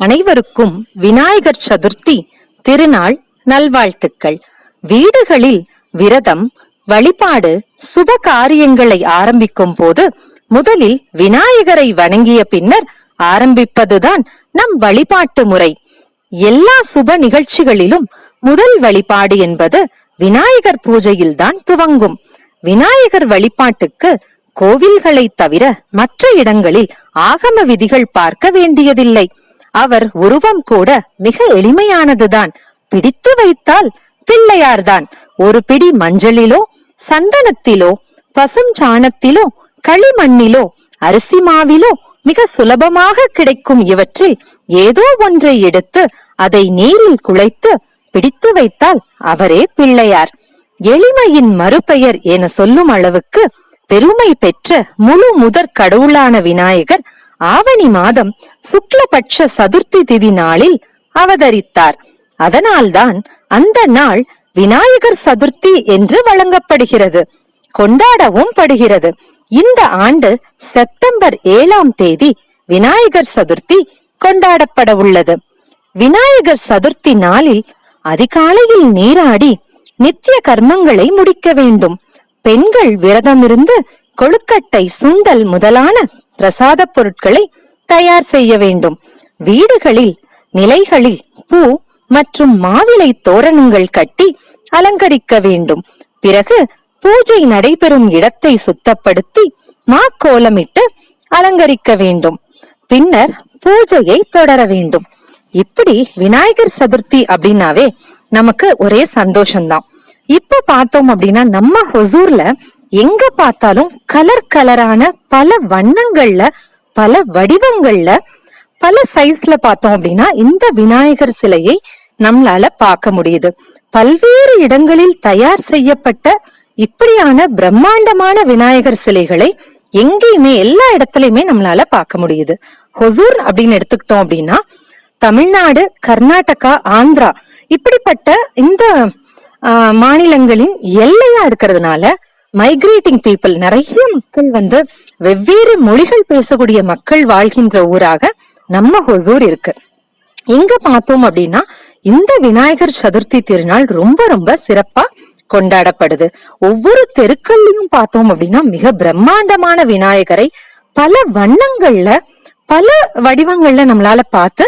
அனைவருக்கும் விநாயகர் சதுர்த்தி திருநாள் நல்வாழ்த்துக்கள். வீடுகளில் விரதம் வழிபாடு சுப காரியங்களை ஆரம்பிக்கும் போது முதலில் விநாயகரை வணங்கிய பின்னர் ஆரம்பிப்பதுதான் நம் வழிபாட்டு முறை. எல்லா சுப நிகழ்ச்சிகளிலும் முதல் வழிபாடு என்பது விநாயகர் பூஜையில்தான் துவங்கும். விநாயகர் வழிபாட்டுக்கு கோவில்களை தவிர மற்ற இடங்களில் ஆகம விதிகள் பார்க்க வேண்டியதில்லை. அவர் உருவம் கூட மிக எளிமையானதுதான். பிடித்து வைத்தால் பிள்ளையார்தான். ஒரு பிடி மஞ்சளிலோ சந்தனத்திலோ பசும் சாணத்திலோ களிமண்ணிலோ அரிசி மாவிலோ மிக சுலபமாக கிடைக்கும் இவற்றில் ஏதோ ஒன்றை எடுத்து அதை நீரில் குழைத்து பிடித்து வைத்தால் அவரே பிள்ளையார். எளிமையின் மறுபெயர் என சொல்லும் அளவுக்கு பெருமை பெற்ற முழு முதற் கடவுளான விநாயகர் ஆவணி மாதம் சுக்லபட்ச சதுர்த்தி திதி நாளில் அவதரித்தார். அதனால்தான் அந்த நாள் விநாயகர் சதுர்த்தி என்று வழங்கப்படுகிறது. கொண்டாடவும் படுகிறது. இந்த ஆண்டு செப்டம்பர் ஏழாம் தேதி விநாயகர் சதுர்த்தி கொண்டாடப்பட உள்ளது. விநாயகர் சதுர்த்தி நாளில் அதிகாலையில் நீராடி நித்திய கர்மங்களை முடிக்க வேண்டும். பெண்கள் விரதமிருந்து கொழுக்கட்டை சுண்டல் முதலான பிரசாத பொருட்களை தயார் செய்ய வேண்டும். வீடுகளில் நிலைகளில் பூ மற்றும் மாவிலை தோரணங்கள் கட்டி அலங்கரிக்க வேண்டும். பிறகு பூஜை நடைபெறும் இடத்தை சுத்தப்படுத்தி மாக்கோலமிட்டு அலங்கரிக்க வேண்டும். பின்னர் பூஜையை தொடர வேண்டும். இப்படி விநாயகர் சதுர்த்தி அப்படின்னாவே நமக்கு ஒரே சந்தோஷம்தான். இப்ப பார்த்தோம் அப்படின்னா நம்ம ஹொசூர்ல எங்க பார்த்தாலும் கலர் கலரான பல வண்ணங்கள்ல பல வடிவங்கள்ல பல சைஸ்ல பார்த்தோம் அப்படின்னா இந்த விநாயகர் சிலையை நம்மளால பார்க்க முடியுது. பல்வேறு இடங்களில் தயார் செய்யப்பட்ட இப்படியான பிரம்மாண்டமான விநாயகர் சிலைகளை எங்கேயுமே எல்லா இடத்துலயுமே நம்மளால பார்க்க முடியுது. ஹொசூர் அப்படின்னு எடுத்துக்கிட்டோம் அப்படின்னா தமிழ்நாடு கர்நாடகா ஆந்திரா. இப்படிப்பட்ட இந்த ஆஹ், மாநிலங்களின் எல்லையா இருக்கிறதுனால மைக்ரேட்டிங் பீப்புள் நிறைய மக்கள் வந்து வெவ்வேறு மொழிகள் பேசக்கூடிய மக்கள் வாழ்கின்ற ஊராக நம்ம ஹொசூர் இருக்கு. இங்க பார்த்தோம் அப்படின்னா இந்த விநாயகர் சதுர்த்தி திருநாள் ரொம்ப ரொம்ப சிறப்பா கொண்டாடப்படுது. ஒவ்வொரு தெருக்கள்லயும் பார்த்தோம் அப்படின்னா மிக பிரம்மாண்டமான விநாயகரை பல வண்ணங்கள்ல பல வடிவங்கள்ல நம்மளால பார்த்து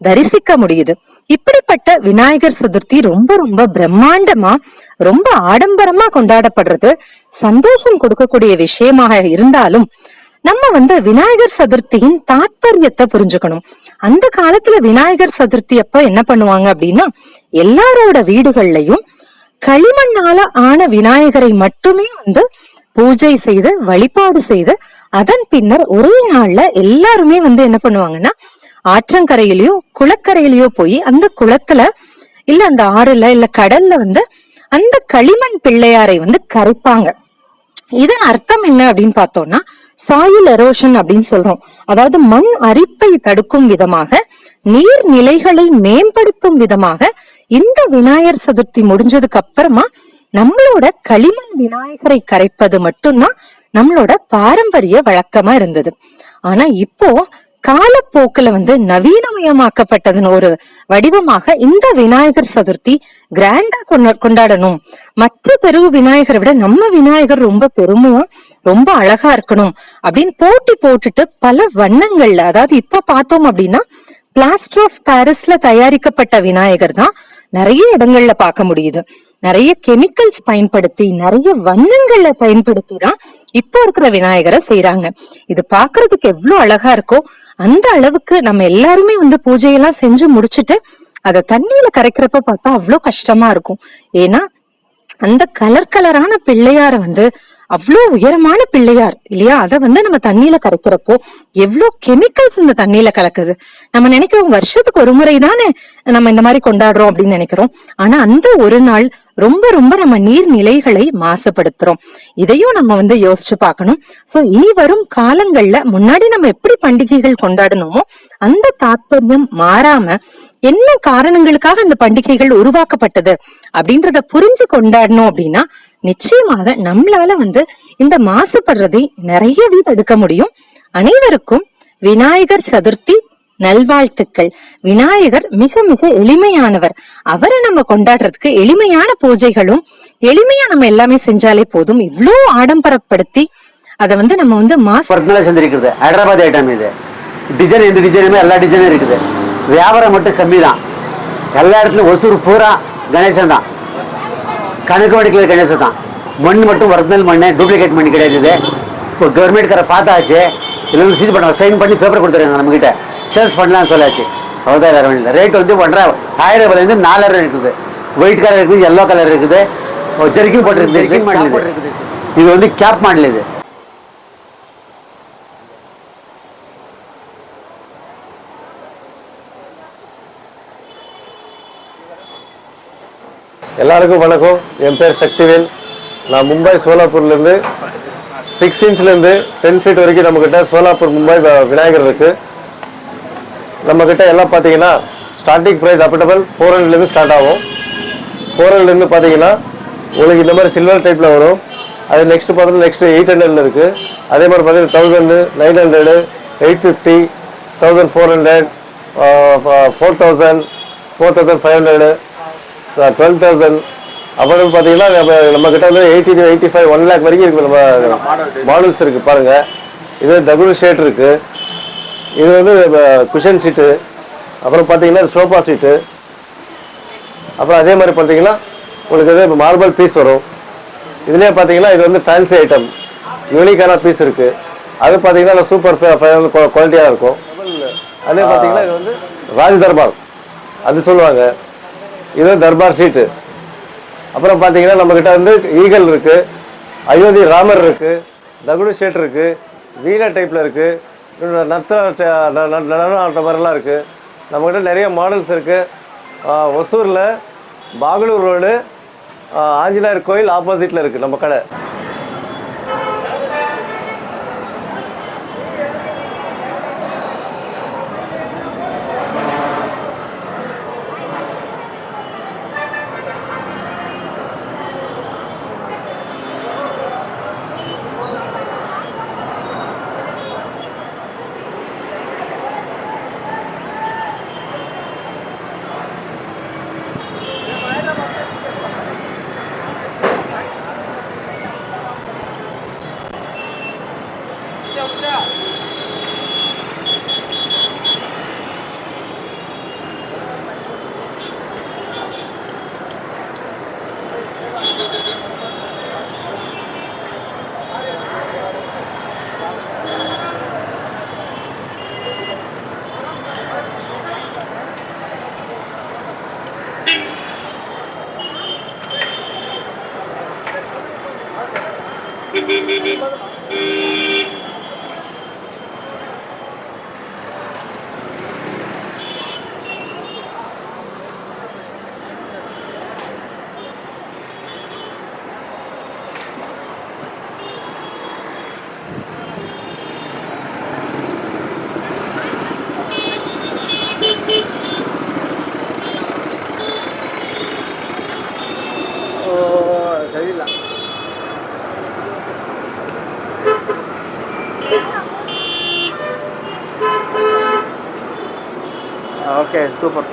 தரிசிக்க முடியுது. இப்படிப்பட்ட விநாயகர் சதுர்த்தி ரொம்ப ரொம்ப பிரம்மாண்டமா ரொம்ப ஆடம்பரமா கொண்டாடப்படுறது சந்தோஷம் கொடுக்கக்கூடிய விஷயமாக இருந்தாலும் நம்ம வந்து விநாயகர் சதுர்த்தியின் தாத்பரியத்தை புரிஞ்சுக்கணும். அந்த காலத்துல விநாயகர் சதுர்த்தி அப்ப என்ன பண்ணுவாங்க அப்படின்னா எல்லாரோட வீடுகள்லயும் களிமண்ணால ஆன விநாயகரை மட்டுமே வந்து பூஜை செய்து வழிபாடு செய்து அதன் பின்னர் ஒரே நாள்ல எல்லாருமே வந்து என்ன பண்ணுவாங்கன்னா ஆற்றங்கரையிலயோ குளக்கரையிலயோ போய் அந்த குளத்துல இல்ல அந்த ஆறுல இல்ல கடல்ல வந்து அந்த களிமண் பிள்ளையாரை வந்து கரைப்பாங்க. இதன் அர்த்தம் என்ன அப்படின்னு பார்த்தோம்னா சாயில் எரோஷன் அப்படின்னு சொல்றோம். அதாவது மண் அரிப்பை தடுக்கும் விதமாக நீர்நிலைகளை மேம்படுத்தும் விதமாக இந்த விநாயகர் சதுர்த்தி முடிஞ்சதுக்கு அப்புறமா நம்மளோட களிமண் விநாயகரை கரைப்பது மட்டும்தான் நம்மளோட பாரம்பரிய வழக்கமா இருந்தது. ஆனா இப்போ காலப்போக்கில் வந்து நவீனமயமாக்கப்பட்டதன் ஒரு வடிவமாக இந்த விநாயகர் சதுர்த்தி கிராண்டா கொண்டாடணும். மற்ற தெருவு விநாயகரை விட நம்ம விநாயகர் ரொம்ப பெருமையா ரொம்ப அழகா இருக்கணும் அப்படின்னு போட்டி போட்டுட்டு பல வண்ணங்கள்ல அதாவது இப்ப பார்த்தோம் அப்படின்னா பிளாஸ்டர் ஆஃப் பாரிஸ்ல தயாரிக்கப்பட்ட விநாயகர் தான் நிறைய இடங்கள்ல பார்க்க முடியுது. நிறைய கெமிக்கல்ஸ் பயன்படுத்தி நிறைய வண்ணங்கள்ல பயன்படுத்தி தான் இப்போ இருக்கிற விநாயகரை செய்யறாங்க இது பாக்குறதுக்கு எவ்வளவு அழகா இருக்கோ அந்த அளவுக்கு நம்ம எல்லாருமே வந்து பூஜையெல்லாம் செஞ்சு முடிச்சிட்டு அதை தண்ணியில கரைக்கிறப்ப பார்த்தா அவ்வளவு கஷ்டமா இருக்கும். ஏன்னா அந்த கலர் கலரான பிள்ளையார வந்து அவ்வளோ உயரமான பிள்ளையார் இல்லையா? அத வந்து நம்ம தண்ணியில கரைக்கிறப்போ எவ்வளோ கெமிக்கல்ஸ் இந்த தண்ணியில கலக்குது? நம்ம நினைக்கிறோம் வருஷத்துக்கு ஒரு முறை தானே நம்ம இந்த மாதிரி கொண்டாடுறோம் அப்படின்னு நினைக்கிறோம். ஆனா அந்த ஒரு நாள் ரொம்ப ரொம்ப நம்ம நீர்நிலைகளை மாசுபடுத்துறோம். இதையும் நம்ம வந்து யோசிச்சு பார்க்கணும். சோ இனி வரும் காலங்கள்ல முன்னாடி நம்ம எப்படி பண்டிகைகள் கொண்டாடணுமோ அந்த தாத்பரியம் மாறாம என்ன காரணங்களுக்காக அந்த பண்டிகைகள் உருவாக்கப்பட்டது அப்படின்றத புரிஞ்சு கொண்டாடணும் அப்படின்னா நிச்சயமாக நம்மளால வந்து இந்த மாசுபடுறதை நிறையவே தடுக்க முடியும். அனைவருக்கும் விநாயகர் சதுர்த்தி நல்வாழ்த்துக்கள். விநாயகர் மிக மிக எளிமையானவர். அவரை நம்ம கொண்டாடுறதுக்கு எளிமையான பூஜைகளும் எளிமையா நம்ம எல்லாமே செஞ்சாலே போதும். இவ்வளவு ஆடம்பரப்படுத்தி அதை வந்து நம்ம வந்து மாச ஒர்க்னால ஹைதராபாத் ஐட்டம் இது. டிசைன் எந்த டிசைனுமே எல்லா டிசைனும் இருக்குது. வியாபாரம் மட்டும் கம்மி தான் எல்லா இடத்துலயும் ஒசூர் பூரா கணேசன் தான். கணக்கு வடிக்கல கணேசன் தான். மண் மட்டும் ஒரிஜினல் மண் டூப்ளிகேட் மண் கிடையாது. இப்போ கவர்மெண்ட்கார பார்த்தாச்சு வந்து சீஸ் பண்ண சைன் பண்ணி பேப்பர் கொடுத்துருக்காங்க நம்மகிட்ட. சேல்ஸ் பண்ணலாம்னு சொல்லாச்சு. அவ்வளோதான் வேறு வழி ரேட் வந்து ஒன்றரை ஆயிரம் ரூபாயிலேருந்து நாலாயிரம் இருக்குது. ஒயிட் கலர் இருக்குது எல்லோ கலர் இருக்குது. ஜெர்கின் போட்டிருக்கு ஜெர்கின் மாடல் இருக்குது இது வந்து கேப் மாடல் இது. எல்லாருக்கும் வணக்கம். என் பேர் சக்திவேல். நான் மும்பை சோலாப்பூர்லேருந்து சிக்ஸ் இன்ச்லேருந்து டென் ஃபீட் வரைக்கும் நம்மக்கிட்ட சோலாப்பூர் மும்பை விநாயகர் இருக்குது நம்மக்கிட்ட எல்லாம் பார்த்தீங்கன்னா ஸ்டார்டிங் ப்ரைஸ் அஃபர்டபுள் ஃபோர் ஹண்ட்ரட்லேருந்து ஸ்டார்ட் ஆகும். ஃபோர் ஹண்ட்ரட்லேருந்து பார்த்தீங்கன்னா உங்களுக்கு இந்த மாதிரி சில்வர் டைப்பில் வரும். அது நெக்ஸ்ட் பார்த்தீங்கன்னா நெக்ஸ்ட்டு எயிட் ஹண்ட்ரட்ல இருக்குது அதே மாதிரி பார்த்தீங்கன்னா thousand nine hundred eight fifty thousand four hundred four thousand four thousand five hundred twelve thousand அப்புறம் பார்த்தீங்கன்னா நம்ம நம்ம கிட்ட வந்து eighty eighty five one lakh வரைக்கும் இருக்கு நம்ம மாடல்ஸ் இருக்கு பாருங்க. இது டபுள் ஷேட் இருக்கு. இது வந்து குஷன் சீட்டு அப்புறம் பார்த்தீங்கன்னா சோஃபா சீட்டு அப்புறம் அதே மாதிரி பார்த்தீங்கன்னா உங்களுக்கு இது மார்பிள் பீஸ் வரும். இதுலேயே பார்த்தீங்கன்னா இது வந்து ஃபேன்சி ஐட்டம் யூனிக்கான பீஸ் இருக்கு. அது பார்த்தீங்கன்னா சூப்பர் குவாலிட்டியாக இருக்கும். அதே பார்த்தீங்கன்னா இது வந்து ராஜ் தர்பார் அது சொல்லுவாங்க. இது தர்பார் சீட்டு அப்புறம் பார்த்தீங்கன்னா நம்மக்கிட்ட வந்து ஈகல் இருக்கு. அயோத்தி ராமர் இருக்கு. தகுடு ஷேட் இருக்கு. வீணா டைப்பில் இருக்கு. நத்த ந- நடனம் ஆட்ட மாதிரிலாம் இருக்கு. நம்மக்கிட்ட நிறைய மாடல்ஸ் இருக்கு. ஒசூரில் பாகலூர் ரோடு ஆஞ்சநேயர் கோயில் ஆப்போசிட்டில் இருக்கு நம்ம கடை. Okay super